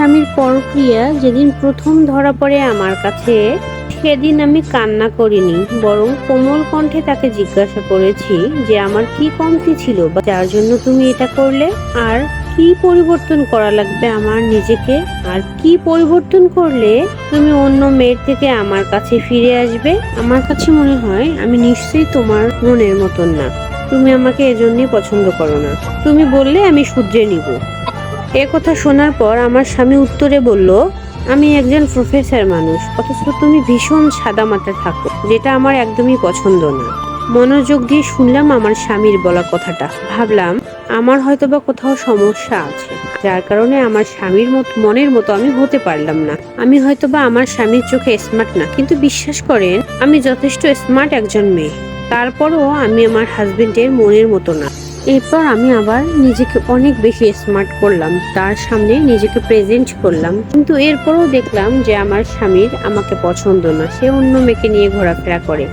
স্বামীর পরক্রিয়া যেদিন প্রথম ধরা পড়ে আমার কাছে, সেদিন আমি কান্না করিনি, বরং কোমল কণ্ঠে তাকে জিজ্ঞাসা করেছি যে আমার কি কমতি ছিল বা যার জন্য তুমি এটা করলে? আর কি পরিবর্তন করা লাগবে আমার নিজেকে? আর কি পরিবর্তন করলে তুমি অন্য মেয়ের থেকে আমার কাছে ফিরে আসবে? আমার কাছে মনে হয় আমি নিশ্চয়ই তোমার মনের মতন না। তুমি আমাকে এজন্যই পছন্দ করো না। তুমি বললে আমি শুধরে নিব। এ কথা শোনার পর আমার স্বামী উত্তরে বলল, আমি একজন প্রফেসর মানুষ, অথচ তুমি ভীষণ সাদা মাথা থাকো, যেটা আমার একদমই পছন্দ না। মনোযোগ দিয়ে শুনলাম আমার স্বামীর বলা কথাটা। ভাবলাম, আমার হয়তো বা কোথাও সমস্যা আছে, যার কারণে আমার স্বামীর মতো, মনের মতো আমি হতে পারলাম না। আমি হয়তো বা আমার স্বামীর চোখে স্মার্ট না, কিন্তু বিশ্বাস করেন, আমি যথেষ্ট স্মার্ট একজন মেয়ে। তারপরও আমি আমার হাজবেন্ডের মনের মতো না। এরপর আমি আবার নিজেকে অনেক বেশি স্মার্ট করলাম, তার সামনে নিজেকে প্রেজেন্ট করলাম। কিন্তু এরপরও দেখলাম যে আমার স্বামীর আমাকে পছন্দ না, সে অন্য মেয়েকে নিয়ে ঘোরাফেরা করে।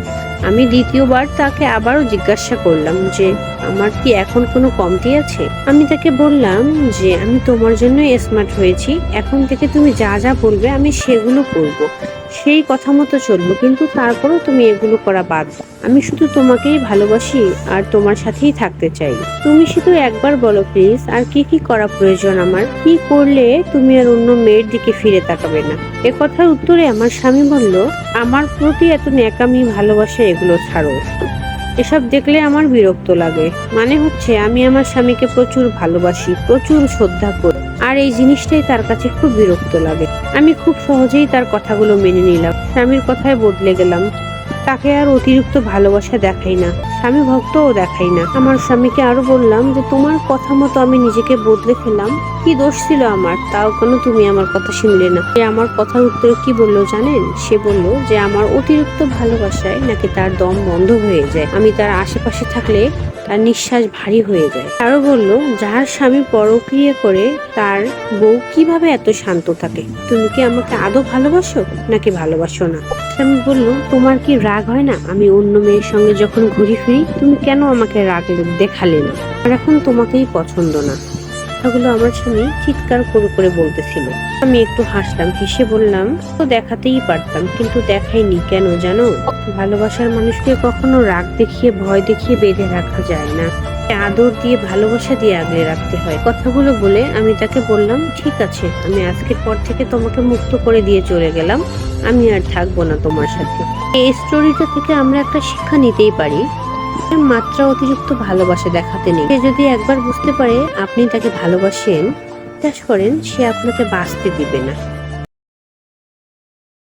আমি দ্বিতীয়বার তাকে আবারও জিজ্ঞাসা করলাম যে, আমার কি এখন কোনো কমতি আছে? আমি তাকে বললাম যে, আমি তোমার জন্য স্মার্ট হয়েছি, এখন থেকে তুমি যা যা বলবে আমি সেগুলো করব। সেই কথা মতো চলবো কিন্তু তারপরও তুমি এগুলো করা বাদ। আমি শুধু তোমাকেই ভালোবাসি আর তোমার সাথেই থাকতে চাই। তুমি শুধু একবার বলো, প্লিজ, আর কি কি করা প্রয়োজন আমার? কি করলে তুমি আর অন্য মেয়ের দিকে ফিরে তাকাবে না? এ কথার উত্তরে আমার স্বামী বলল, আমার প্রতি এত ন্যাকামি, ভালোবাসা, এগুলো ছাড়ো। এসব দেখলে আমার বিরক্ত লাগে। মানে হচ্ছে, আমি আমার স্বামীকে প্রচুর ভালোবাসি, প্রচুর শ্রদ্ধা করি। আর এই জিনিসটাই তার কাছে খুব বিরক্ত লাগে। আমি খুব সহজেই তার কথাগুলো মেনে নিলাম। স্বামীর কথায় বদলে গেলাম। তাকে আর অতিরিক্ত ভালোবাসা দেখাই না। স্বামী ভক্তও দেখাই না। আমার স্বামীকে আরও বললাম যে, তোমার কথা মতো আমি নিজেকে বদলে ফেলাম কি দোষ ছিল আমার? তাও কেন তুমি আমার কথা শুনলে না? সে আমার কথার উত্তরে কি বলল জানেন? সে বলল যে, আমার অতিরিক্ত ভালোবাসায় নাকি তার দম বন্ধ হয়ে যায়। আমি তার আশেপাশে থাকলে তার নিঃশ্বাস ভারী হয়ে যায়। আরও বলল যার স্বামী পরক্রিয়া করে, তার বউ কীভাবে এত শান্ত থাকে? তুমি কি আমাকে আদৌ ভালোবাসো নাকি ভালোবাসো না? স্বামী বলল, তোমার কি রাগ হয় না? আমি অন্য মেয়ের সঙ্গে যখন ঘুরি ফিরি, তুমি কেন আমাকে রাগ দেখালে না? আর এখন তোমাকেই পছন্দ না। কথাগুলো আমার স্বামী চিৎকার করে করে বলতেছিল। আমি একটু হাসলাম, হেসে বললাম, তো দেখাতেই পারতাম, কিন্তু দেখাইনি কেন জানো? ভালোবাসার মানুষকে কখনো রাগ দেখিয়ে, ভয় দেখিয়ে বেঁধে রাখা যায় না। আদর দিয়ে, ভালোবাসা দিয়ে আগলে রাখতে হয়। কথাগুলো বলে আমি তাকে বললাম, ঠিক আছে, আমি আজকের পর থেকে তোমাকে মুক্ত করে দিয়ে চলে গেলাম। আমি আর থাকব না তোমার সাথে। এই স্টোরিটা থেকে আমরা একটা শিক্ষা নিতেই পারি। মাত্রা অতিরিক্ত ভালোবাসা দেখাতে নেই। সে যদি একবার বুঝতে পারে আপনি তাকে ভালোবাসেন, বিশ্বাস করেন সে আপনাকে বাঁচতে দিবে না।